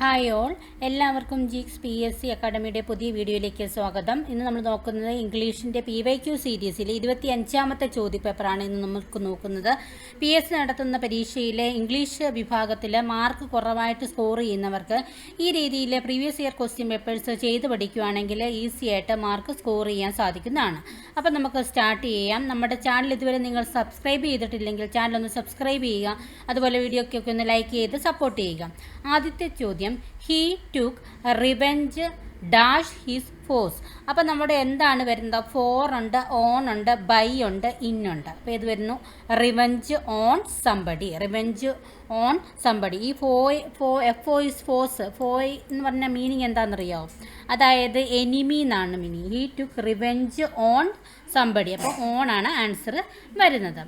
Hi all എല്ലാവർക്കും ജിക്സ് P S C അക്കാഡമിയുടെ പുതിയ വീഡിയോയിലേക്ക് സ്വാഗതം. ഇന്ന് നമ്മൾ നോക്കുന്നത് ഇംഗ്ലീഷിന്റെ പി വൈ ക്യു സീരീസിലെ ഇരുപത്തി അഞ്ചാമത്തെ ചോദ്യപേപ്പറാണ് ഇന്ന് നമുക്ക് നോക്കുന്നത്. പി എസ് സി നടത്തുന്ന പരീക്ഷയിലെ ഇംഗ്ലീഷ് വിഭാഗത്തിൽ മാർക്ക് കുറവായിട്ട് സ്കോർ ചെയ്യുന്നവർക്ക് ഈ രീതിയിൽ പ്രീവിയസ് ഇയർ ക്വസ്റ്റ്യൻ പേപ്പേഴ്സ് ചെയ്ത് പഠിക്കുകയാണെങ്കിൽ ഈസി ആയിട്ട് മാർക്ക് സ്കോർ ചെയ്യാൻ സാധിക്കുന്നതാണ്. അപ്പോൾ നമുക്ക് സ്റ്റാർട്ട് ചെയ്യാം. നമ്മുടെ ചാനൽ ഇതുവരെ നിങ്ങൾ സബ്സ്ക്രൈബ് ചെയ്തിട്ടില്ലെങ്കിൽ ചാനൽ ഒന്ന് സബ്സ്ക്രൈബ് ചെയ്യുക. അതുപോലെ വീഡിയോക്കൊക്കെ ഒന്ന് ലൈക്ക് ചെയ്ത് സപ്പോർട്ട് ചെയ്യുക. ആദ്യത്തെ ചോദ്യം he took revenge dash his foes അപ്പോൾ നമ്മുടെ എന്താണ് വരുന്നത്? ഫോർ ഉണ്ട് ഓൺ ഉണ്ട് ബൈ ഉണ്ട് ഇൻ ഉണ്ട്. അപ്പോൾ ഇത് വരുന്നു? Revenge on somebody revenge on somebody ഈ foe foe F O is foes foe എന്ന് പറഞ്ഞ മീനിങ് എന്താണെന്നറിയോ? അതായത് എനിമി എന്നാണ് meaning he took revenge on somebody അപ്പോൾ ഓൺ ആണ് ആൻസർ വരുന്നത്.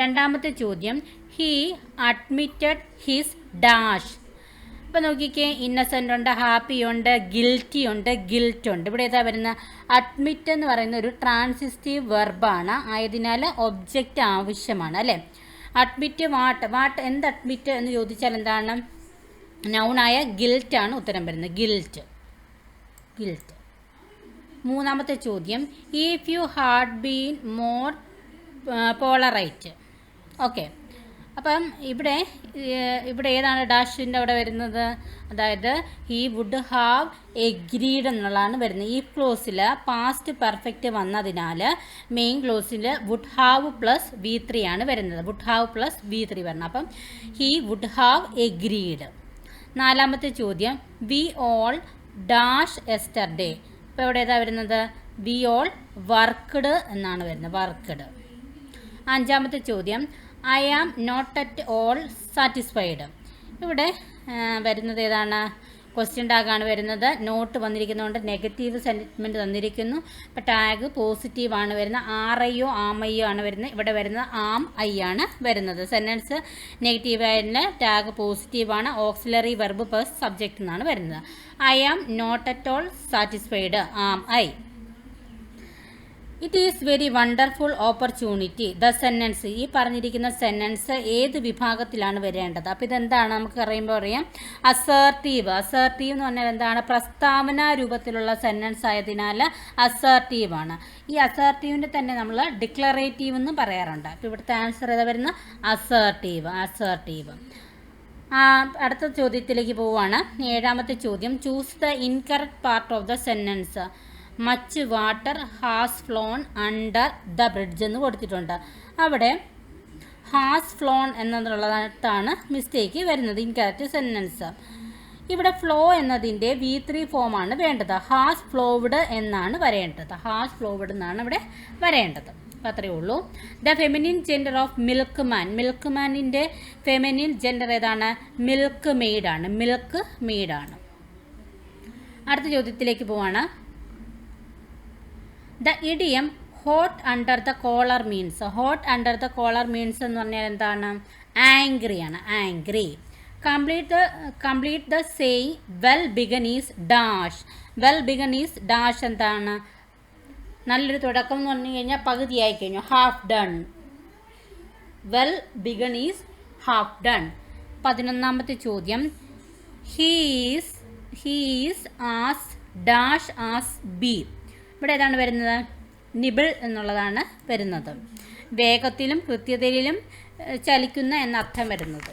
രണ്ടാമത്തെ ചോദ്യം ഹീ അഡ്മിറ്റഡ് ഹിസ് ഡാഷ് ഇപ്പം നോക്കിക്കേ ഇന്നസെന്റ് ഉണ്ട് ഹാപ്പി ഉണ്ട് ഗിൽറ്റി ഉണ്ട് ഗിൽറ്റ് ഉണ്ട് ഇവിടെ ഏതാ വരുന്ന? അഡ്മിറ്റ് എന്ന് പറയുന്ന ഒരു ട്രാൻസിസ്റ്റീവ് വെർബാണ്. ആയതിനാൽ ഒബ്ജക്റ്റ് ആവശ്യമാണ് അല്ലേ? Admit what? വാട്ട് എന്ത് അഡ്മിറ്റ് എന്ന് ചോദിച്ചാൽ എന്താണ്? നൗണായ ഗിൽറ്റ് ആണ് ഉത്തരം വരുന്നത്. ഗിൽറ്റ്. ഗിൽറ്റ്. മൂന്നാമത്തെ ചോദ്യം. If you had been more polite okay അപ്പം ഇവിടെ ഇവിടെ ഏതാണ് ഡാഷിന്റെ അവിടെ വരുന്നത്? അതായത് ഹീ വുഡ് ഹാവ് എഗ്രീഡ് എന്നുള്ളതാണ് വരുന്നത്. ഈ ക്ലോസിൽ പാസ്റ്റ് പെർഫെക്റ്റ് വന്നതിനാൽ main ക്ലോസിൽ would have plus V three ആണ് വരുന്നത്. Would have plus V three വരണം. അപ്പം ഹീ വുഡ് ഹാവ് എഗ്രീഡ് നാലാമത്തെ ചോദ്യം. വി ഓൾ ഡാഷ് എസ്റ്റർഡേ ഇപ്പോൾ ഇവിടെ ഏതാ വരുന്നത്? വി ഓൾ വർക്ക്ഡ് എന്നാണ് വരുന്നത്. വർക്ക്ഡ് അഞ്ചാമത്തെ ചോദ്യം. I am not at all satisfied ഇവിടെ വരുന്നത് ഏതാണ്? ക്വസ്റ്റ്യൻ ടാഗാണ് വരുന്നത്. നോട്ട് വന്നിരിക്കുന്നതുകൊണ്ട് നെഗറ്റീവ് സെന്റിമെന്റ് തന്നിരിക്കുന്നു. അപ്പോൾ ടാഗ് പോസിറ്റീവാണ് വരുന്നത് ആർ ഐയോ ആം ഐയോ ആണ് വരുന്നത്. ഇവിടെ വരുന്നത് ആം ഐ ആണ് വരുന്നത്. സെന്റൻസ് നെഗറ്റീവ് ആയതിന് ടാഗ് പോസിറ്റീവാണ് ഓക്സിലറി വെർബ് പേഴ്സ് സബ്ജക്റ്റ് എന്നാണ് വരുന്നത്. I am not at all satisfied am I it is very wonderful opportunity the sentence ഈ പറഞ്ഞിരിക്കുന്ന സെന്റൻസ് ഏത് വിഭാഗത്തിലാണ് വരേണ്ടത്? അപ്പോൾ ഇതെന്താണ്? നമുക്ക് അറിയുമ്പോൾ അറിയാം. അസേർട്ടീവ് അസേർട്ടീവ് എന്ന് പറഞ്ഞാൽ എന്താണ്? പ്രസ്താവന രൂപത്തിലുള്ള സെന്റൻസ് ആയതിനാൽ അസേർട്ടീവ് ആണ്. ഈ അസേർട്ടീവിന്റെ തന്നെ നമ്മൾ ഡിക്ലറേറ്റീവ് എന്ന് പറയാറുണ്ട്. അപ്പോൾ ഇവിടുത്തെ ആൻസർ ഏതാ വരുന്നത്? അസേർട്ടീവ് അസേർട്ടീവ് അടുത്ത ചോദ്യത്തിലേക്ക് പോവുകയാണ്. ഏഴാമത്തെ ചോദ്യം choose the incorrect part of the sentence much water has flown under the bridge എന്ന് കൊടുത്തിട്ടുണ്ട്. അവിടെ ഹാസ് ഫ്ലോൺ എന്നുള്ളതാണ് മിസ്റ്റേക്ക് വരുന്നത് ഇൻകറക്റ്റ് സെന്റൻസ് ഇവിടെ ഫ്ലോ എന്നതിന്റെ വി ത്രീ ഫോമാണ് വേണ്ടത്. ഹാസ് ഫ്ലോവ്ഡ് എന്നാണ് വരേണ്ടത്. ഹാസ് ഫ്ലോവ്ഡ് എന്നാണ് ഇവിടെ വരേണ്ടത്. അപ്പോൾ അത്രയേ ഉള്ളൂ. The feminine gender of milk man milk മാനിന്റെ ഫെമിനിൻ ജെൻഡർ ഏതാണ് മിൽക്ക് മെയ്ഡാണ് മിൽക്ക് മെയ്ഡാണ് അടുത്ത ചോദ്യത്തിലേക്ക് പോവാണ്. The idiom hot under the collar means. Hot under the collar means എന്ന് പറഞ്ഞാൽ എന്താണ്? ആംഗ്രി ആണ്. Angry. Complete the complete the saying well begun is dash. Well begun is dash എന്താണ്? നല്ലൊരു തുടക്കം എന്ന് പറഞ്ഞു കഴിഞ്ഞാൽ പകുതിയായി കഴിഞ്ഞു. Half done. Well begun is half done. പതിനൊന്നാമത്തെ ചോദ്യം. He's he's as dash as B. ഇവിടെ ഏതാണ് വരുന്നത്? നിബിൾ എന്നുള്ളതാണ് വരുന്നത്. വേഗത്തിലും കൃത്യതയിലും ചലിക്കുന്ന ചലിക്കുന്ന എന്നർത്ഥം വരുന്നത്.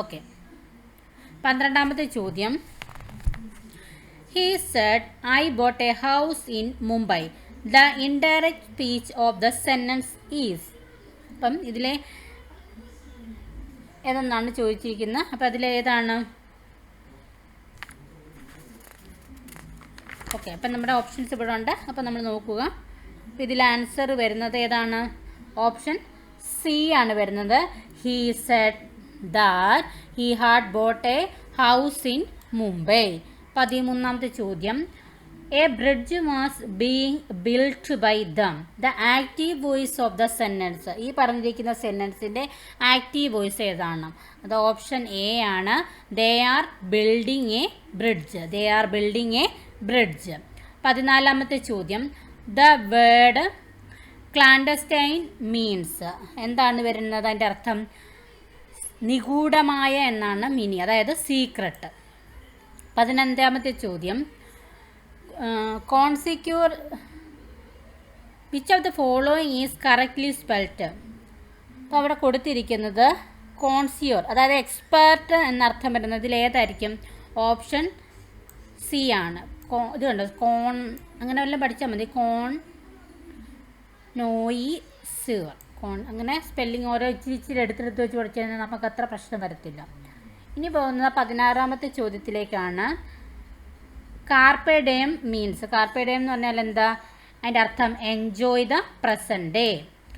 ഓക്കെ. പന്ത്രണ്ടാമത്തെ ചോദ്യം. He said I bought a house in Mumbai the indirect speech of the sentence is അപ്പം ഇതിലെ ഏതെന്നാണ് ചോദിച്ചിരിക്കുന്നത്? അപ്പം അതിലേതാണ് ഓക്കെ അപ്പം നമ്മുടെ ഓപ്ഷൻസ് ഇവിടെ ഉണ്ട്. അപ്പം നമ്മൾ നോക്കുക. ഇതിൽ ആൻസർ വരുന്നത് ഏതാണ്? ഓപ്ഷൻ സി ആണ് വരുന്നത്. He said that he had bought a house in Mumbai പതിമൂന്നാമത്തെ ചോദ്യം. A bridge was being build by them the active voice of the sentence ഈ പറഞ്ഞിരിക്കുന്ന സെന്റൻസിന്റെ ആക്റ്റീവ് വോയിസ് ഏതാണ്? അത് ഓപ്ഷൻ എ ആണ്. They are building a bridge they are building a bridge. പതിനാലാമത്തെ ചോദ്യം. The word clandestine means. എന്താണ് വരുന്നത്? അതിന്റെ അർത്ഥം നിഗൂഢമായ എന്നാണ് മീനിങ് അതായത് സീക്രട്ട് പതിനഞ്ചാമത്തെ ചോദ്യം. കോൺസിക്യൂർ which of the following is correctly spelt അപ്പോൾ അവിടെ കൊടുത്തിരിക്കുന്നത് കോൺസിയോർ അതായത് എക്സ്പേർട്ട് എന്നർത്ഥം വരുന്നതിൽ ഏതായിരിക്കും? ഓപ്ഷൻ സി ആണ്. കോ ഇത് കണ്ടോ? കോൺ അങ്ങനെ വല്ലതും പഠിച്ചാൽ മതി. കോൺ നോയി സുവർ കോൺ അങ്ങനെ സ്പെല്ലിംഗ് ഓരോ ഇച്ചിരി ഇച്ചിരി എടുത്തെടുത്ത് വെച്ച് പഠിച്ചു കഴിഞ്ഞാൽ നമുക്ക് അത്ര പ്രശ്നം വരത്തില്ല. ഇനി പോകുന്നത് പതിനാറാമത്തെ ചോദ്യത്തിലേക്കാണ്. കാർപ്പേഡേം മീൻസ് കാർപ്പേഡേം എന്ന് പറഞ്ഞാൽ എന്താ? അതിന്റെ അർത്ഥം enjoy the present day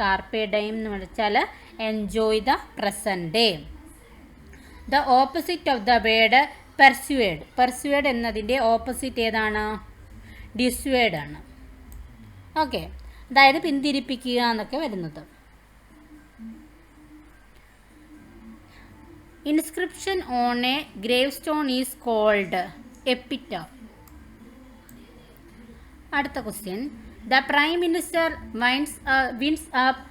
carpe diem എന്ന് വിളിച്ചാൽ enjoy the present day the opposite of the word persuade persuade എന്നതിന്റെ ഓപ്പോസിറ്റ് ഏതാണ്? ഡിസ്വേഡ് ആണ്. ഓക്കെ അതായത് പിന്തിരിപ്പിക്കുക എന്നൊക്കെ വരുന്നത്. Inscription on a grave stone is called epitaph അടുത്ത question the prime minister winds winds up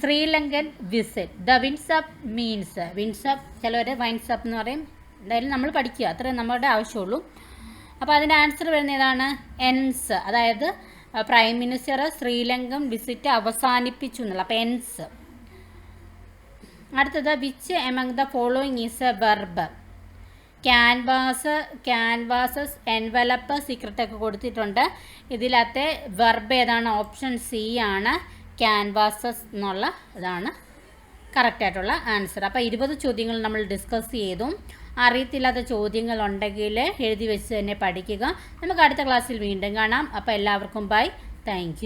Sri Lankan visit the winds up means winds up ചിലവർ winds up എന്ന് പറയും? എന്തായാലും നമ്മൾ പഠിക്കുക. അത്രേ നമ്മുടെ ആവശ്യമുള്ളൂ. അപ്പോൾ അതിന്റെ ആൻസർ വരുന്ന ഏതാണ്? എൻസ് അതായത് പ്രൈം മിനിസ്റ്റർ ശ്രീലങ്കൻ വിസിറ്റ് അവസാനിപ്പിച്ചു എന്നുള്ള. അപ്പോൾ എൻസ് അടുത്തത് which among the following is a verb canvas canvases envelope secret ഒക്കെ കൊടുത്തിട്ടുണ്ട്. ഇതിലത്തെ വെർബ് ഏതാണ്? ഓപ്ഷൻ സി ആണ്. ക്യാൻവാസസ് എന്നുള്ള ഇതാണ്. കറക്റ്റായിട്ടുള്ള ആൻസർ അപ്പോൾ ഇരുപത് ചോദ്യങ്ങൾ നമ്മൾ ഡിസ്കസ് ചെയ്തു. അറിയത്തില്ലാത്ത ചോദ്യങ്ങൾ ഉണ്ടെങ്കിൽ എഴുതി വെച്ച് തന്നെ പഠിക്കുക. നമുക്ക് അടുത്ത ക്ലാസ്സിൽ വീണ്ടും കാണാം. അപ്പോൾ എല്ലാവർക്കും ബൈ താങ്ക്